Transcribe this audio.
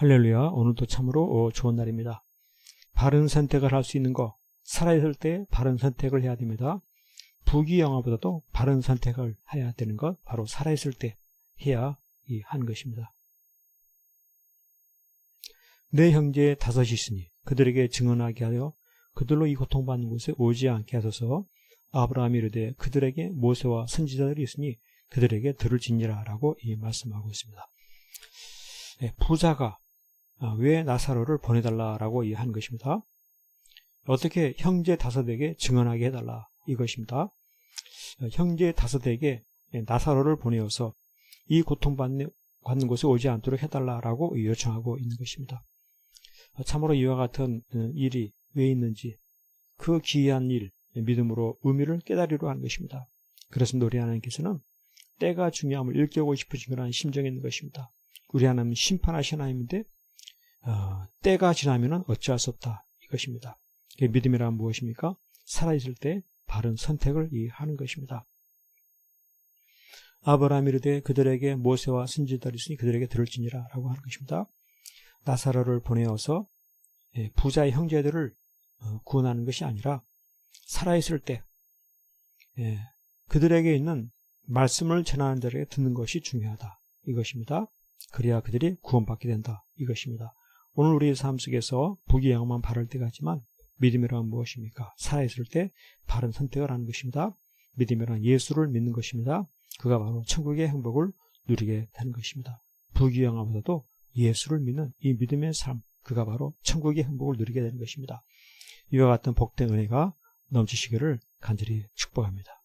할렐루야. 오늘도 참으로 어, 좋은 날입니다. 바른 선택을 할 수 있는 거, 살아있을 때 바른 선택을 해야 됩니다. 부귀영화보다도 바른 선택을 해야 되는 것, 바로 살아있을 때 해야 이한 것입니다. 내 형제 다섯이 있으니 그들에게 증언하게 하여 그들로 이 고통받는 곳에 오지 않게 하소서 아브라함이 이르되 그들에게 모세와 선지자들이 있으니 그들에게 들을지니라 라고 이 말씀하고 있습니다. 네, 부자가 아, 왜 나사로를 보내달라라고 한 것입니다. 어떻게 형제 다섯에게 증언하게 해달라 이것입니다. 어, 형제 다섯에게 나사로를 보내어서 이 고통받는 받는 곳에 오지 않도록 해달라라고 요청하고 있는 것입니다. 어, 참으로 이와 같은 어, 일이 왜 있는지 그 기이한 일 믿음으로 의미를 깨달으려 하는 것입니다. 그래서 우리 하나님께서는 때가 중요함을 일깨우고 싶으신 그런 심정이 있는 것입니다. 우리 하나님은 심판하신 하나님인데 어, 때가 지나면 어찌할 수 없다 이것입니다. 믿음이란 무엇입니까? 살아있을 때 바른 선택을 하는 것입니다. 아브라함이 르되 그들에게 모세와 선지자들이 있으니 그들에게 들을지니라 라고 하는 것입니다. 나사로를 보내어서 예, 부자의 형제들을 어, 구원하는 것이 아니라 살아있을 때 예, 그들에게 있는 말씀을 전하는 자에게 듣는 것이 중요하다 이것입니다. 그래야 그들이 구원받게 된다 이것입니다. 오늘 우리의 삶 속에서 부귀 영만 바랄 때가 있지만 믿음이란 무엇입니까? 살아있을 때 바른 선택을 하는 것입니다. 믿음이란 예수를 믿는 것입니다. 그가 바로 천국의 행복을 누리게 되는 것입니다. 부귀 영화보다도 예수를 믿는 이 믿음의 삶, 그가 바로 천국의 행복을 누리게 되는 것입니다. 이와 같은 복된 은혜가 넘치시기를 간절히 축복합니다.